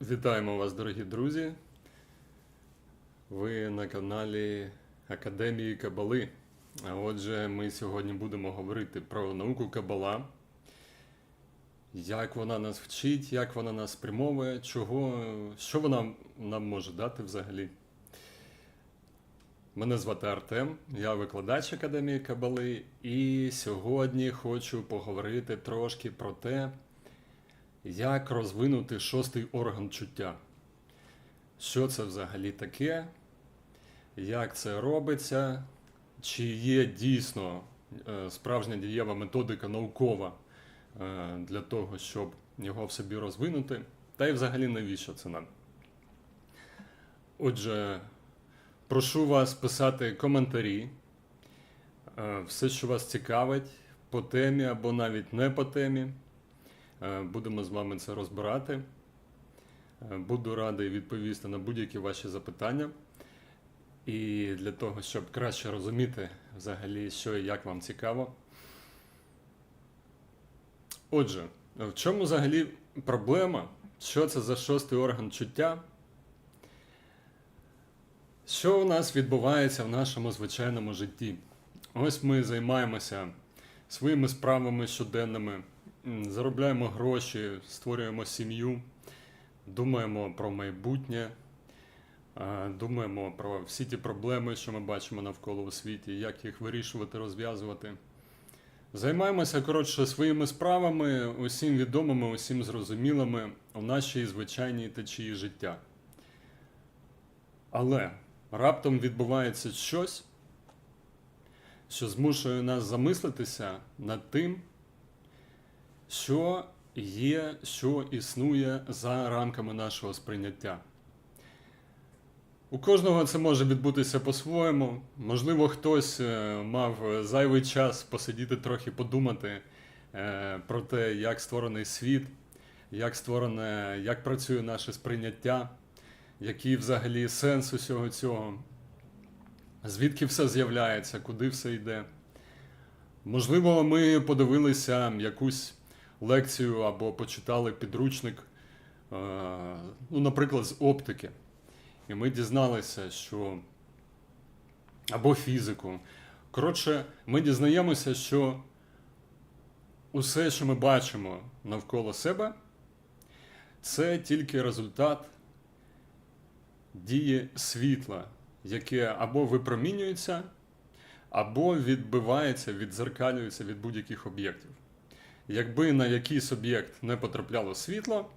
Вітаємо вас, дорогі друзі. Ви на каналі Академії Кабали. А отже, ми сьогодні будемо говорити про науку Кабала, як вона нас вчить, як вона нас спрямовує, чого, що вона нам може дати взагалі. Мене звати Артем, я викладач Академії Кабали, і сьогодні хочу поговорити трошки про те, як розвинути шостий орган чуття? Що це взагалі таке? Як це робиться? Чи є дійсно е, справжня дієва методика наукова е, для того, щоб його в собі розвинути? Та й взагалі навіщо це нам? Отже, прошу вас писати коментарі, е, все, що вас цікавить по темі або навіть не по темі. Е, Будемо з вами це розбирати. Е, Буду радий відповісти на будь-які ваші запитання. І для того, щоб краще розуміти взагалі, що і як вам цікаво. Отже, в чому взагалі проблема? Що це за шостий орган чуття? Що у нас відбувається в нашому звичайному житті? Ось ми займаємося своїми справами щоденними, заробляємо гроші, створюємо сім'ю, думаємо про майбутнє, думаємо про всі ті проблеми, що ми бачимо навколо у світі, як їх вирішувати, розв'язувати. Займаємося, коротше, своїми справами, усім відомими, усім зрозумілими у нашій звичайній течії життя. Але раптом відбувається щось, що змушує нас замислитися над тим, що є, що існує за рамками нашого сприйняття. У кожного це може відбутися по-своєму. Можливо, хтось е, мав зайвий час посидіти трохи подумати е, про те, як створений світ, як створене, як працює наше сприйняття, який взагалі сенс усього цього, звідки все з'являється, куди все йде. Можливо, ми подивилися якусь лекцію або почитали підручник, е, ну, наприклад, з оптики. І ми дізналися, що або фізику. Коротше, ми дізнаємося, що усе, що ми бачимо навколо себе, це тільки результат дії світла, яке або випромінюється, або відбивається, відзеркалюється від будь-яких об'єктів. Якби на якийсь об'єкт не потрапляло світло,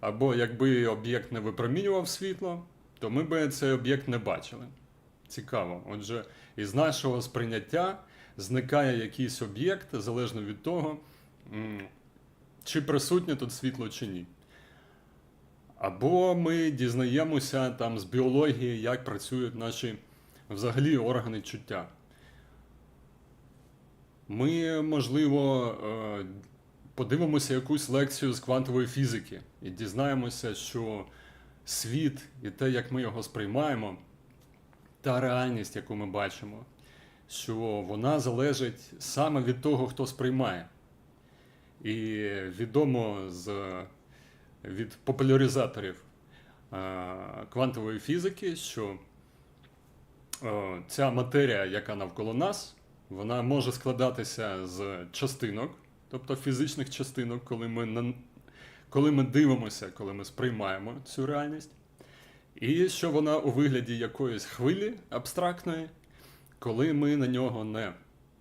або якби об'єкт не випромінював світло, то ми би цей об'єкт не бачили. Цікаво. Отже, із нашого сприйняття зникає якийсь об'єкт залежно від того, чи присутнє тут світло чи ні. Або ми дізнаємося там з біології, як працюють наші взагалі органи чуття. Ми, можливо, е, подивимося якусь лекцію з квантової фізики і дізнаємося, що світ і те, як ми його сприймаємо, та реальність, яку ми бачимо, що вона залежить саме від того, хто сприймає. І відомо з, від популяризаторів е, квантової фізики, що е, ця матерія, яка навколо нас, вона може складатися з частинок, тобто фізичних частинок, коли ми, на, коли ми дивимося, коли ми сприймаємо цю реальність, і що вона у вигляді якоїсь хвилі абстрактної, коли ми на нього не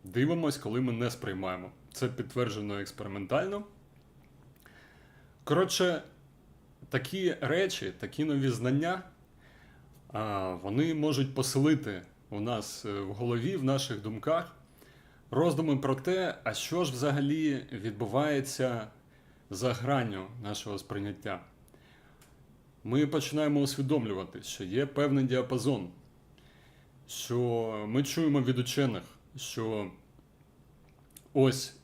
дивимося, коли ми не сприймаємо. Це підтверджено експериментально. Коротше, такі речі, такі нові знання, вони можуть поселити у нас е, в голові, в наших думках роздуми про те, а що ж взагалі відбувається за гранню нашого сприйняття. Ми починаємо усвідомлювати, що є певний діапазон, що ми чуємо від учених, що ось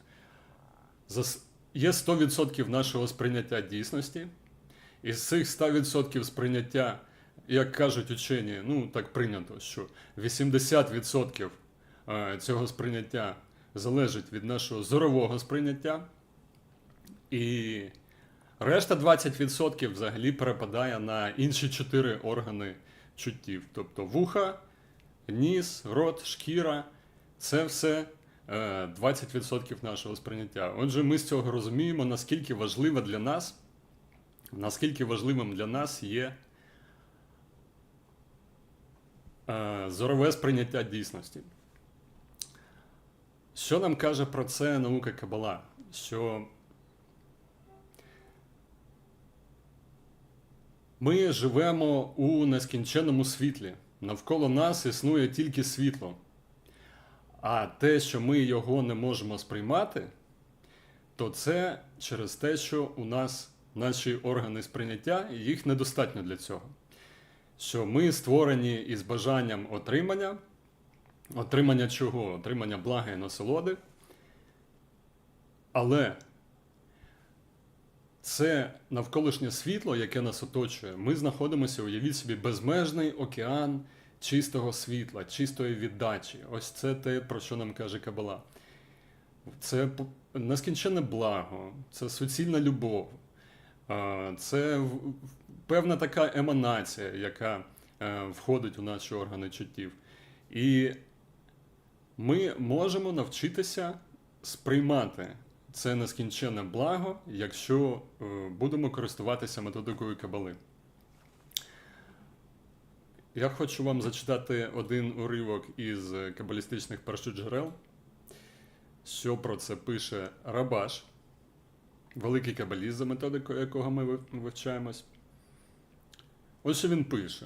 є 100% нашого сприйняття дійсності, і з цих 100% сприйняття, як кажуть учені, ну так прийнято, що 80% е, цього сприйняття залежить від нашого зорового сприйняття, і Решта 20% взагалі перепадає на інші 4 органи чуттів. Тобто вуха, ніс, рот, шкіра це все е, 20% нашого сприйняття. Отже, ми з цього розуміємо, наскільки важливо для нас, наскільки важливим для нас є е, зорове сприйняття дійсності. Що нам каже про це наука Кабала? Що ми живемо у нескінченному світлі. Навколо нас існує тільки світло. А те, що ми його не можемо сприймати, то це через те, що у нас наші органи сприйняття, їх недостатньо для цього. Що ми створені із бажанням отримання, отримання чого? Отримання блага і насолоди. Але це навколишнє світло, яке нас оточує. Ми знаходимося, уявіть собі, безмежний океан чистого світла, чистої віддачі. Ось це те, про що нам каже Кабала. Це нескінченне благо, це суцільна любов, це певна така еманація, яка е, входить у наші органи чуттів. І ми можемо навчитися сприймати це нескінченне благо, якщо е, будемо користуватися методикою Кабали. Я хочу вам зачитати один уривок із кабалістичних першоджерел, що про це пише Рабаш, великий кабаліст, за методикою якого ми вивчаємось. Ось що він пише.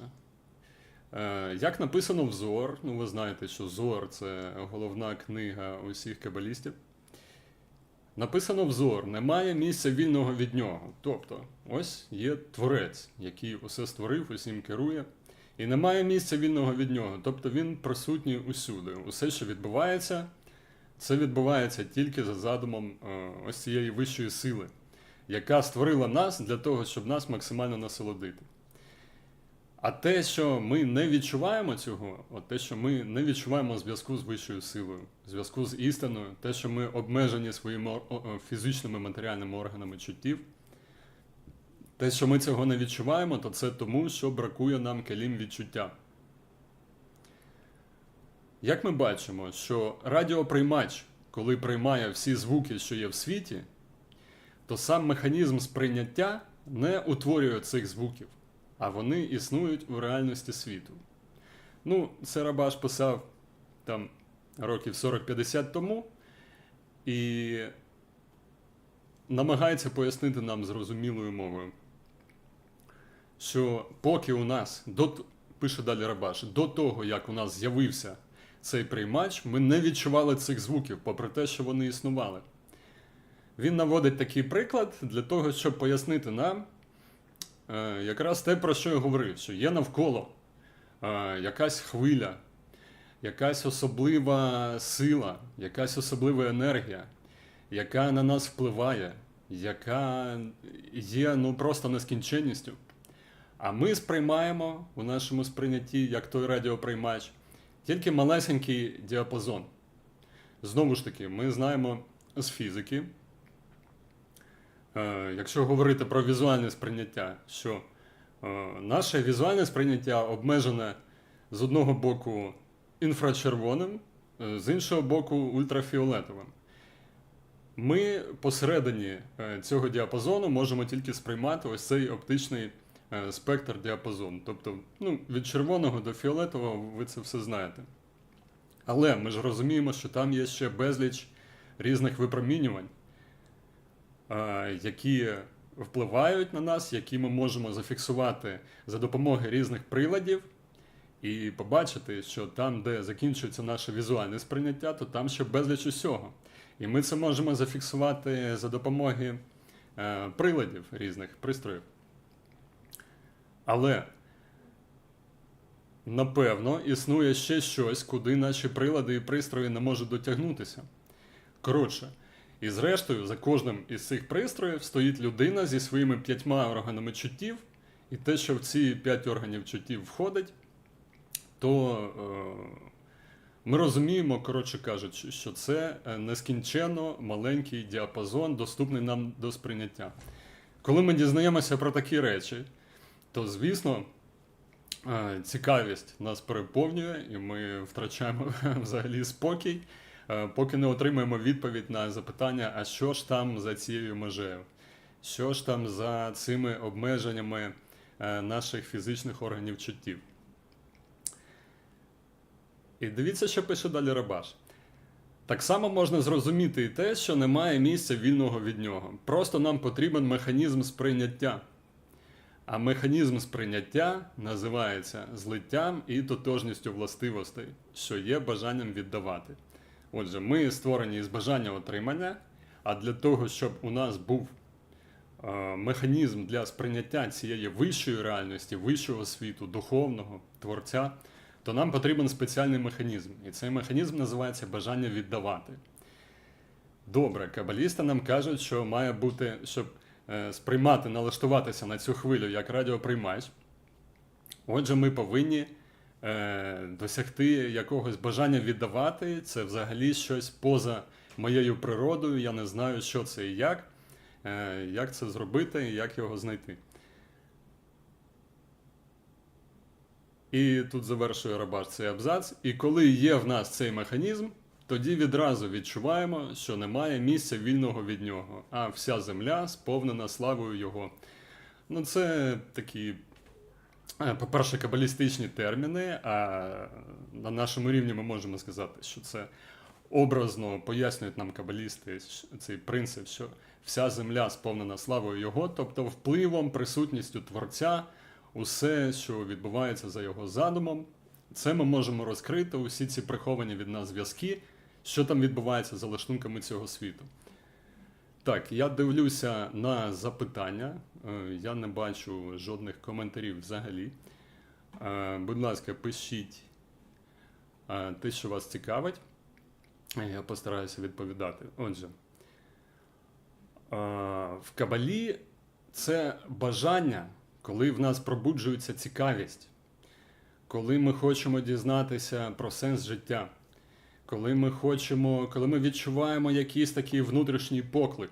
Е, Як написано в Зор, ну ви знаєте, що Зор це головна книга усіх кабалістів. Написано взор, немає місця вільного від нього. Тобто, ось є творець, який усе створив, усім керує, і немає місця вільного від нього. Тобто він присутній усюди. Усе, що відбувається, це відбувається тільки за задумом е, ось цієї вищої сили, яка створила нас для того, щоб нас максимально насолодити. А те, що ми не відчуваємо цього, от те, що ми не відчуваємо зв'язку з вищою силою, зв'язку з істиною, те, що ми обмежені своїми фізичними матеріальними органами чуттів, те, що ми цього не відчуваємо, то це тому, що бракує нам келім відчуття. Як ми бачимо, що радіоприймач, коли приймає всі звуки, що є в світі, то сам механізм сприйняття не утворює цих звуків а вони існують у реальності світу. Ну, це Рабаш писав там років 40-50 тому і намагається пояснити нам зрозумілою мовою, що поки у нас, до, пише далі Рабаш, до того, як у нас з'явився цей приймач, ми не відчували цих звуків, попри те, що вони існували. Він наводить такий приклад для того, щоб пояснити нам, якраз те, про що я говорив, що є навколо е, якась хвиля, якась особлива сила, якась особлива енергія, яка на нас впливає, яка є ну, просто нескінченністю. А ми сприймаємо у нашому сприйнятті, як той радіоприймач, тільки малесенький діапазон. Знову ж таки, ми знаємо з фізики, Е, якщо говорити про візуальне сприйняття, що е, наше візуальне сприйняття обмежене з одного боку інфрачервоним, е, з іншого боку ультрафіолетовим. Ми посередині е, цього діапазону можемо тільки сприймати ось цей оптичний е, спектр діапазон. Тобто, ну, від червоного до фіолетового ви це все знаєте. Але ми ж розуміємо, що там є ще безліч різних випромінювань е, які впливають на нас, які ми можемо зафіксувати за допомогою різних приладів, і побачити, що там, де закінчується наше візуальне сприйняття, то там ще безліч усього. І ми це можемо зафіксувати за допомогою е, приладів різних пристроїв. Але напевно існує ще щось, куди наші прилади і пристрої не можуть дотягнутися. Коротше, і зрештою, за кожним із цих пристроїв стоїть людина зі своїми п'ятьма органами чуттів, і те, що в ці п'ять органів чуттів входить, то е, ми розуміємо, коротше кажучи, що це е, нескінченно маленький діапазон, доступний нам до сприйняття. коли ми дізнаємося про такі речі, то звісно. е, Цікавість нас переповнює, і ми втрачаємо взагалі спокій, поки не отримаємо відповідь на запитання, а що ж там за цією межею, що ж там за цими обмеженнями е, наших фізичних органів чуттів. І дивіться, що пише далі Рабаш. Так само можна зрозуміти і те, що немає місця вільного від нього. Просто нам потрібен механізм сприйняття. А механізм сприйняття називається злиттям і тотожністю властивостей, що є бажанням віддавати. Отже, ми створені із бажання отримання, а для того, щоб у нас був е, механізм для сприйняття цієї вищої реальності, вищого світу, духовного творця, то нам потрібен спеціальний механізм. І цей механізм називається бажання віддавати. Добре, кабалісти нам кажуть, що має бути, щоб е, сприймати, налаштуватися на цю хвилю як радіоприймач. Отже, ми повинні досягти якогось бажання віддавати. Це взагалі щось поза моєю природою. Я не знаю, що це і як, е, як це зробити і як його знайти. І тут завершує Рабаш цей абзац. І коли є в нас цей механізм, тоді відразу відчуваємо, що немає місця вільного від нього, а вся земля сповнена славою Його. Ну, це такі, е, по-перше, кабалістичні терміни, а на нашому рівні ми можемо сказати, що це образно пояснюють нам кабалісти цей принцип, що вся земля сповнена славою Його, тобто впливом, присутністю Творця, усе, що відбувається за його задумом. Це ми можемо розкрити усі ці приховані від нас зв'язки, що там відбувається за лаштунками цього світу. Так, я дивлюся на запитання. Е, Я не бачу жодних коментарів взагалі. Е, Будь ласка, пишіть е, те, що вас цікавить. Я постараюся відповідати. Отже, в Кабалі це бажання, коли в нас пробуджується цікавість, коли ми хочемо дізнатися про сенс життя, коли ми хочемо, коли ми відчуваємо якийсь такий внутрішній поклик,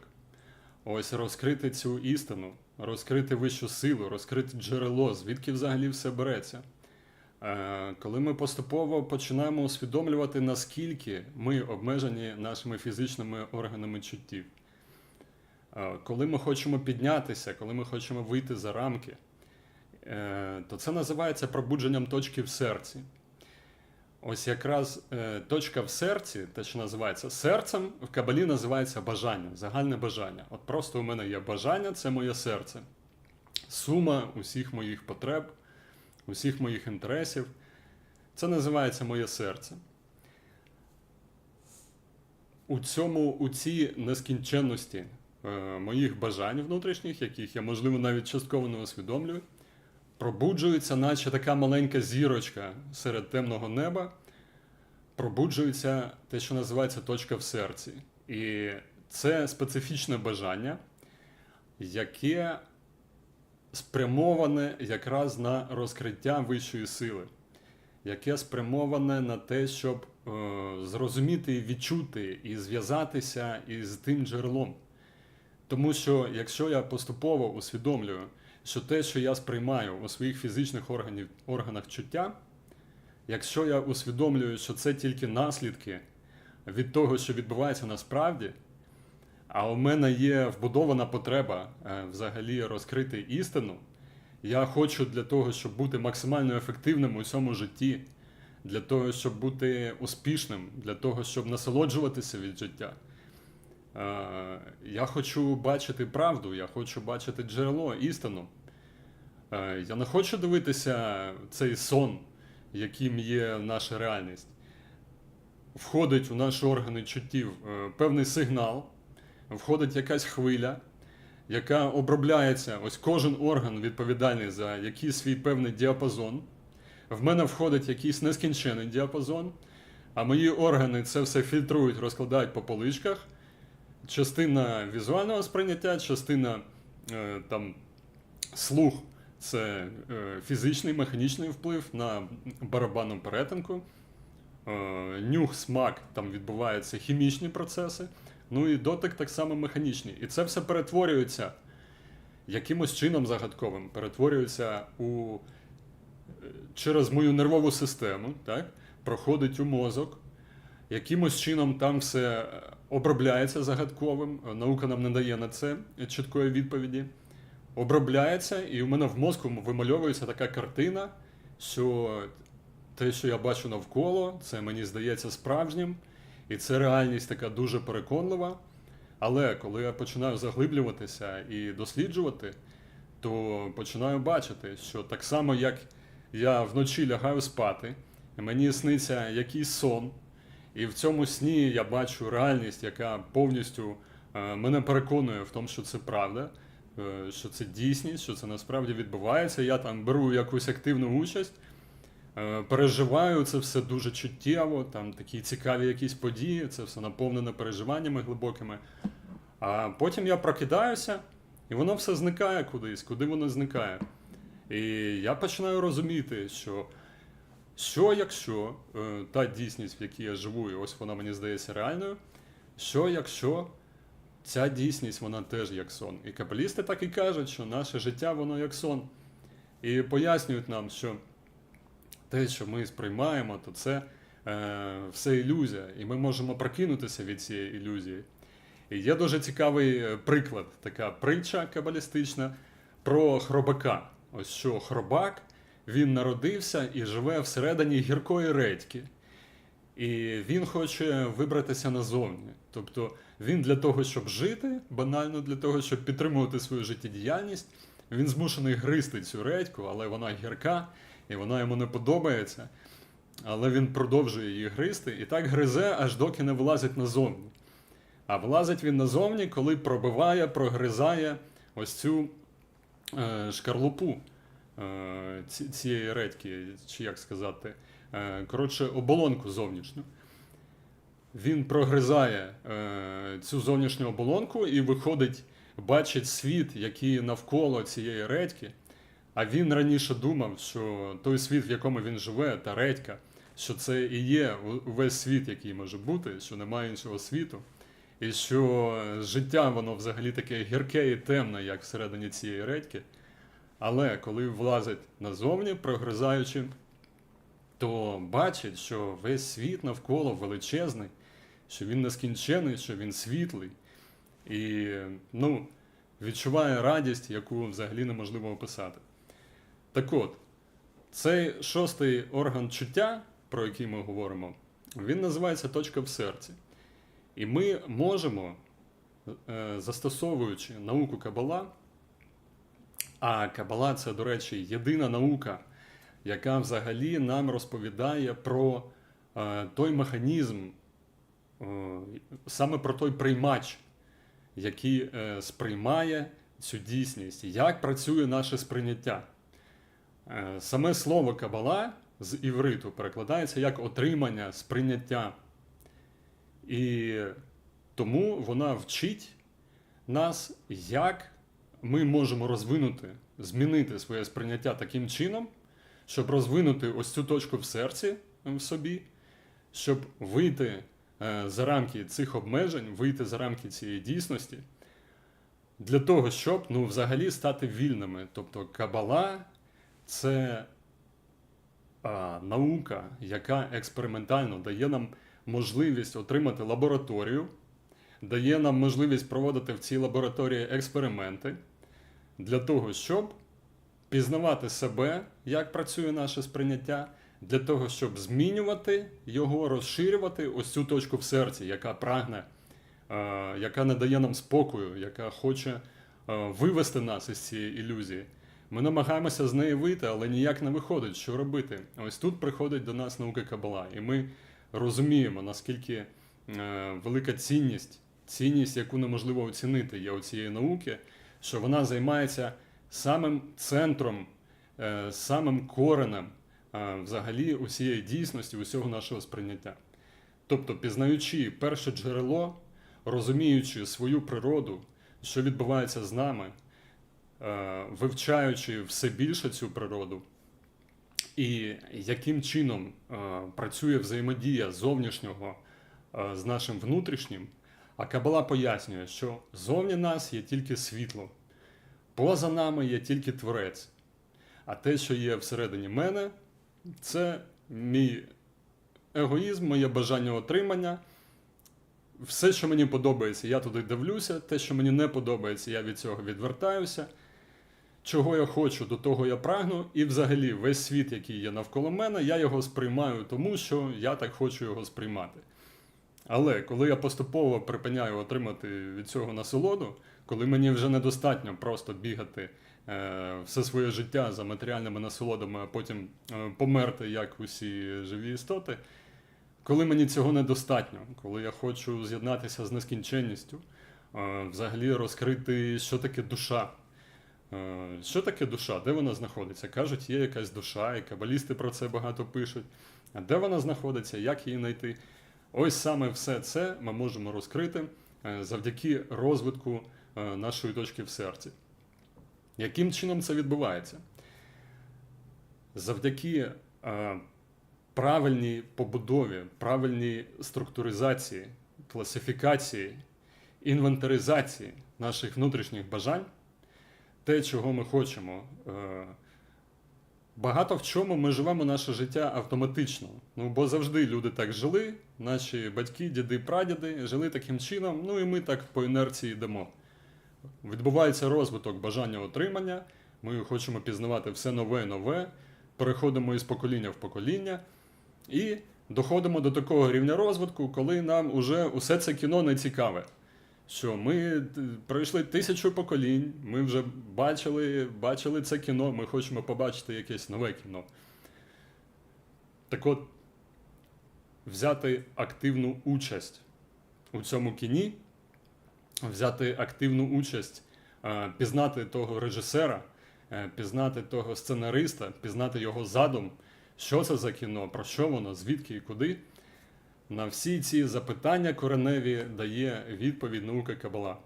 ось розкрити цю істину, розкрити вищу силу, розкрити джерело, звідки взагалі все береться. Е, Коли ми поступово починаємо усвідомлювати, наскільки ми обмежені нашими фізичними органами чуттів. Е, Коли ми хочемо піднятися, коли ми хочемо вийти за рамки, е, то це називається пробудженням точки в серці. Ось якраз е, точка в серці, те, що називається серцем, в кабалі називається бажання, загальне бажання. От просто у мене є бажання, це моє серце. Сума усіх моїх потреб, усіх моїх інтересів. Це називається моє серце. У цьому, у цій нескінченності е, моїх бажань внутрішніх, яких я, можливо, навіть частково не усвідомлюю, пробуджується, наче така маленька зірочка серед темного неба, пробуджується те, що називається точка в серці. І це специфічне бажання, яке спрямоване якраз на розкриття вищої сили, яке спрямоване на те, щоб е, зрозуміти відчути і зв'язатися із тим джерелом. Тому що якщо я поступово усвідомлюю, що те, що я сприймаю у своїх фізичних органів, органах чуття, якщо я усвідомлюю, що це тільки наслідки від того, що відбувається насправді, а у мене є вбудована потреба е, взагалі розкрити істину, я хочу для того, щоб бути максимально ефективним у цьому житті, для того, щоб бути успішним, для того, щоб насолоджуватися від життя. Е, Я хочу бачити правду, я хочу бачити джерело, істину. Е, Я не хочу дивитися цей сон, яким є наша реальність. Входить у наші органи чуттів е, певний сигнал, входить якась хвиля, яка обробляється. Ось кожен орган відповідальний за якийсь свій певний діапазон. В мене входить якийсь нескінчений діапазон, а мої органи це все фільтрують, розкладають по поличках. Частина візуального сприйняття, частина е, там слух це е, фізичний, механічний вплив на барабанну перетинку. Е, нюх, смак, там відбуваються хімічні процеси. Ну і дотик так само механічний. І це все перетворюється якимось чином загадковим перетворюється у е, через мою нервову систему, так, проходить у мозок, якимось чином там все обробляється загадковим. Наука нам не дає на це чіткої відповіді. Обробляється, і у мене в мозку вимальовується така картина, що те, що я бачу навколо, це мені здається справжнім, і це реальність така дуже переконлива. Але коли я починаю заглиблюватися і досліджувати, то починаю бачити, що так само, як я вночі лягаю спати, мені сниться якийсь сон, і в цьому сні я бачу реальність, яка повністю е, мене переконує в тому, що це правда, що це дійсність, що це насправді відбувається. Я там беру якусь активну участь, е, переживаю це все дуже чуттєво, там такі цікаві якісь події, це все наповнено переживаннями глибокими. А потім я прокидаюся, і воно все зникає кудись, куди воно зникає. І я починаю розуміти, що що якщо е, та дійсність, в якій я живу, і ось вона мені здається реальною, що якщо ця дійсність вона теж як сон. І кабалісти так і кажуть, що наше життя воно як сон. І пояснюють нам, що те, що ми сприймаємо, то це е, все ілюзія, і ми можемо прокинутися від цієї ілюзії. І є дуже цікавий е, приклад, така притча кабалістична про хробака. Ось що хробак він народився і живе всередині гіркої редьки. І він хоче вибратися назовні. Тобто він для того, щоб жити, банально для того, щоб підтримувати свою життєдіяльність, він змушений гризти цю редьку, але вона гірка і вона йому не подобається. Але він продовжує її гризти і так гризе, аж доки не вилазить назовні. А вилазить він назовні, коли пробиває, прогризає ось цю е, шкарлупу е, цієї редьки, чи як сказати, коротше, оболонку зовнішню. Він прогризає е, цю зовнішню оболонку і виходить, бачить світ, який навколо цієї редьки. А він раніше думав, що той світ, в якому він живе, та редька, що це і є увесь світ, який може бути, що немає іншого світу. І що життя воно взагалі таке гірке і темне, як всередині цієї редьки. Але коли влазить назовні, прогризаючи, то бачить, що весь світ навколо величезний, що він нескінчений, що він світлий. І ну, відчуває радість, яку взагалі неможливо описати. Так от, цей шостий орган чуття, про який ми говоримо, він називається точка в серці. І ми можемо, е, застосовуючи науку Кабала, а Кабала це, до речі, єдина наука, яка взагалі нам розповідає про е, той механізм, е, саме про той приймач, який сприймає цю дійсність, як працює наше сприйняття. Саме слово Кабала з івриту перекладається як отримання сприйняття. І тому вона вчить нас, як ми можемо розвинути, змінити своє сприйняття таким чином, щоб розвинути ось цю точку в серці в собі, щоб вийти е, за рамки цих обмежень, вийти за рамки цієї дійсності, для того, щоб ну, взагалі стати вільними. Тобто кабала це а, наука, яка експериментально дає нам можливість отримати лабораторію, дає нам можливість проводити в цій лабораторії експерименти для того, щоб пізнавати себе, як працює наше сприйняття, для того, щоб змінювати його, розширювати ось цю точку в серці, яка прагне, е, яка не дає нам спокою, яка хоче е, вивести нас із цієї ілюзії. Ми намагаємося з неї вийти, але ніяк не виходить, що робити. Ось тут приходить до нас наука Кабала, і ми розуміємо, наскільки е, велика цінність, цінність, яку неможливо оцінити, є у цієї науки, що вона займається самим центром, е, самим коренем е, взагалі усієї дійсності, усього нашого сприйняття. Тобто, пізнаючи перше джерело, розуміючи свою природу, що відбувається з нами, вивчаючи все більше цю природу. І яким чином е, працює взаємодія зовнішнього е, з нашим внутрішнім, а Кабала пояснює, що зовні нас є тільки світло. Поза нами є тільки творець. А те, що є всередині мене, це мій егоїзм, моє бажання отримання. Все, що мені подобається, я туди дивлюся. Те, що мені не подобається, я від цього відвертаюся. Чого я хочу, до того я прагну. І взагалі весь світ, який є навколо мене, я його сприймаю тому, що я так хочу його сприймати. Але коли я поступово припиняю отримати від цього насолоду, коли мені вже недостатньо просто бігати е, все своє життя за матеріальними насолодами, а потім е, померти, як усі живі істоти, коли мені цього недостатньо, коли я хочу з'єднатися з нескінченністю, е, взагалі розкрити, що таке душа. Е, Що таке душа? Де вона знаходиться? Кажуть, є якась душа, і кабалісти про це багато пишуть. А де вона знаходиться, як її знайти? Ось саме все це ми можемо розкрити е, завдяки розвитку е, нашої точки в серці. Яким чином це відбувається? Завдяки е, правильній побудові, правильній структуризації, класифікації, інвентаризації наших внутрішніх бажань, те, чого ми хочемо. Багато в чому ми живемо наше життя автоматично. Ну, бо завжди люди так жили, наші батьки, діди, прадіди жили таким чином, ну і ми так по інерції йдемо. Відбувається розвиток бажання отримання, ми хочемо пізнавати все нове і нове, переходимо із покоління в покоління і доходимо до такого рівня розвитку, коли нам уже усе це кіно не цікаве. Що ми е, пройшли тисячу поколінь, ми вже бачили, бачили це кіно, ми хочемо побачити якесь нове кіно. Так от, взяти активну участь у цьому кіні, взяти активну участь, е, пізнати того режисера, е, пізнати того сценариста, пізнати його задум, що це за кіно, про що воно, звідки і куди. На всі ці запитання кореневі дає відповідь наука Кабала.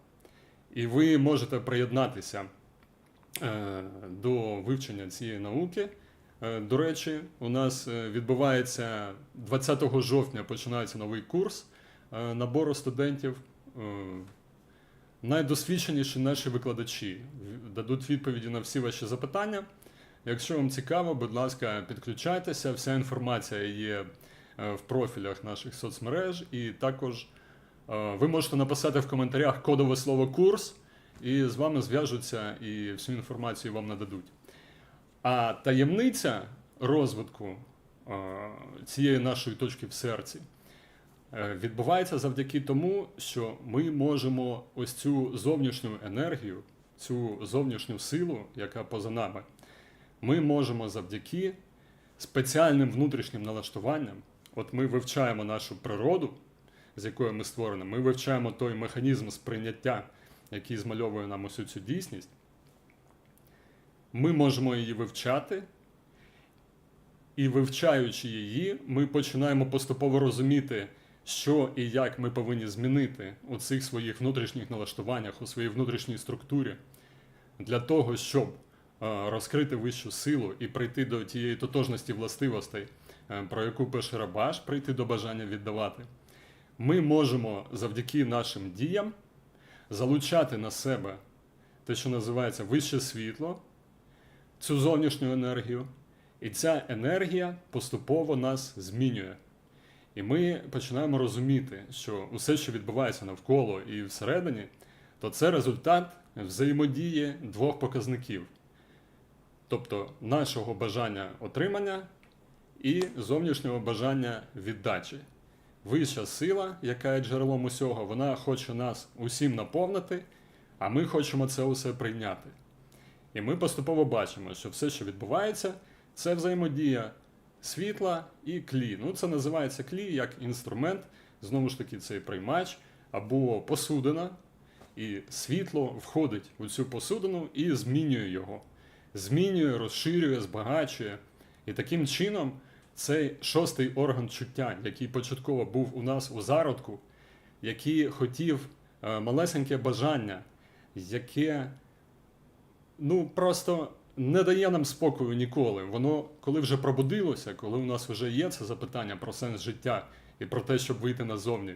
І ви можете приєднатися е, до вивчення цієї науки. Е, До речі, у нас е, відбувається 20 жовтня починається новий курс набору студентів. Найдосвідченіші наші викладачі дадуть відповіді на всі ваші запитання. Якщо вам цікаво, будь ласка, підключайтеся. Вся інформація є в профілях наших соцмереж, і також е, ви можете написати в коментарях кодове слово курс, і з вами зв'яжуться і всю інформацію вам нададуть. А таємниця розвитку е, цієї нашої точки в серці е, відбувається завдяки тому, що ми можемо ось цю зовнішню енергію, цю зовнішню силу, яка поза нами, ми можемо завдяки спеціальним внутрішнім налаштуванням. От ми вивчаємо нашу природу, з якою ми створені, ми вивчаємо той механізм сприйняття, який змальовує нам усю цю дійсність. Ми можемо її вивчати, і вивчаючи її, ми починаємо поступово розуміти, що і як ми повинні змінити у цих своїх внутрішніх налаштуваннях, у своїй внутрішній структурі, для того, щоб е, розкрити вищу силу і прийти до тієї тотожності властивостей, про яку пише Рабаш, прийти до бажання віддавати. Ми можемо завдяки нашим діям залучати на себе те, що називається вище світло, цю зовнішню енергію, і ця енергія поступово нас змінює. І ми починаємо розуміти, що усе, що відбувається навколо і всередині, то це результат взаємодії двох показників. Тобто нашого бажання отримання і зовнішнього бажання віддачі. Вища сила, яка є джерелом усього, вона хоче нас усім наповнити, а ми хочемо це усе прийняти. І ми поступово бачимо, що все, що відбувається, це взаємодія світла і клі. Ну, це називається клі як інструмент, знову ж таки, це приймач або посудина, і світло входить у цю посудину і змінює його. Змінює, розширює, збагачує. І таким чином цей шостий орган чуття, який початково був у нас у зародку, який хотів е, малесеньке бажання, яке ну просто не дає нам спокою ніколи. Воно, коли вже пробудилося, коли у нас вже є це запитання про сенс життя і про те, щоб вийти назовні,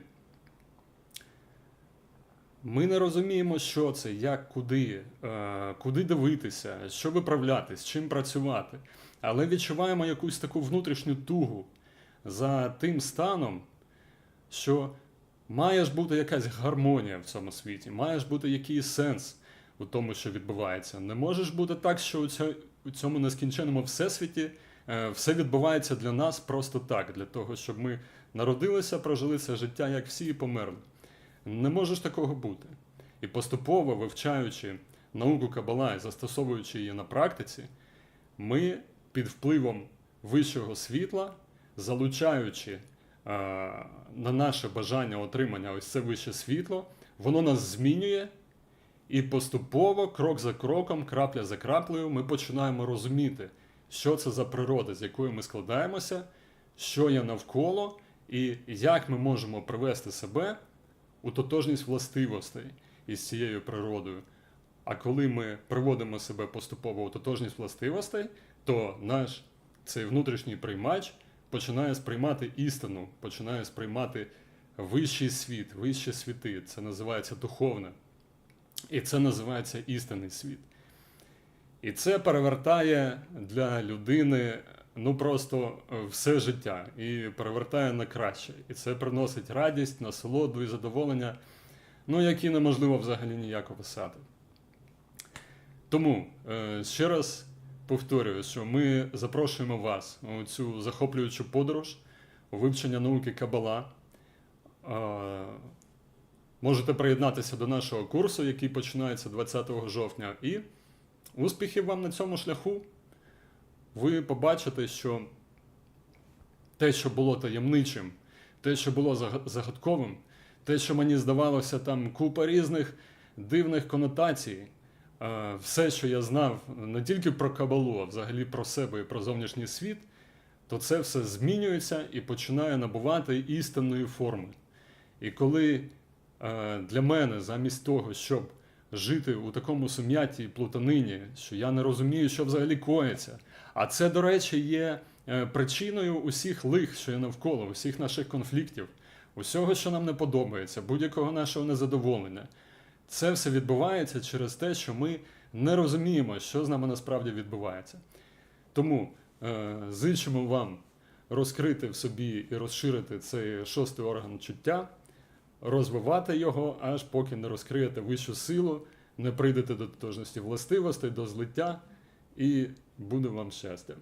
Ми не розуміємо, що це, як, куди, е, куди дивитися, що виправляти, з чим працювати. Але відчуваємо якусь таку внутрішню тугу за тим станом, що має ж бути якась гармонія в цьому світі, має ж бути якийсь сенс у тому, що відбувається. Не може ж бути так, що у цьому нескінченому всесвіті е, все відбувається для нас просто так, для того, щоб ми народилися, прожили це життя, як всі, і померли. Не може ж такого бути. І поступово вивчаючи науку Кабала і застосовуючи її на практиці, ми під впливом вищого світла, залучаючи е, на наше бажання отримання ось це вище світло, воно нас змінює, і поступово, крок за кроком, крапля за краплею, ми починаємо розуміти, що це за природа, з якою ми складаємося, що є навколо, і як ми можемо привести себе у тотожність властивостей із цією природою. А коли ми приводимо себе поступово у тотожність властивостей, то наш цей внутрішній приймач починає сприймати істину, починає сприймати вищий світ, вищі світи. Це називається духовне. І це називається істинний світ. І це перевертає для людини ну просто е, все життя і перевертає на краще. І це приносить радість, насолоду і задоволення, ну які неможливо взагалі ніяк описати. Тому е, ще раз повторюю, що ми запрошуємо вас у цю захоплюючу подорож у вивчення науки Кабала. Можете приєднатися до нашого курсу, який починається 20 жовтня. І успіхів вам на цьому шляху. Ви побачите, що те, що було таємничим, те, що було загадковим, те, що мені здавалося, там купа різних дивних конотацій, все, що я знав не тільки про кабалу, а взагалі про себе і про зовнішній світ, то це все змінюється і починає набувати істинної форми. І коли е, для мене, замість того, щоб жити у такому сум'ятті і плутанині, що я не розумію, що взагалі коїться. А це, до речі, є е, причиною усіх лих, що є навколо, усіх наших конфліктів, усього, що нам не подобається, будь-якого нашого незадоволення. Це все відбувається через те, що ми не розуміємо, що з нами насправді відбувається. Тому е, зичимо вам розкрити в собі і розширити цей шостий орган чуття, розвивати його, аж поки не розкриєте вищу силу, не прийдете до тотожності властивостей, до злиття, і буде вам щастя.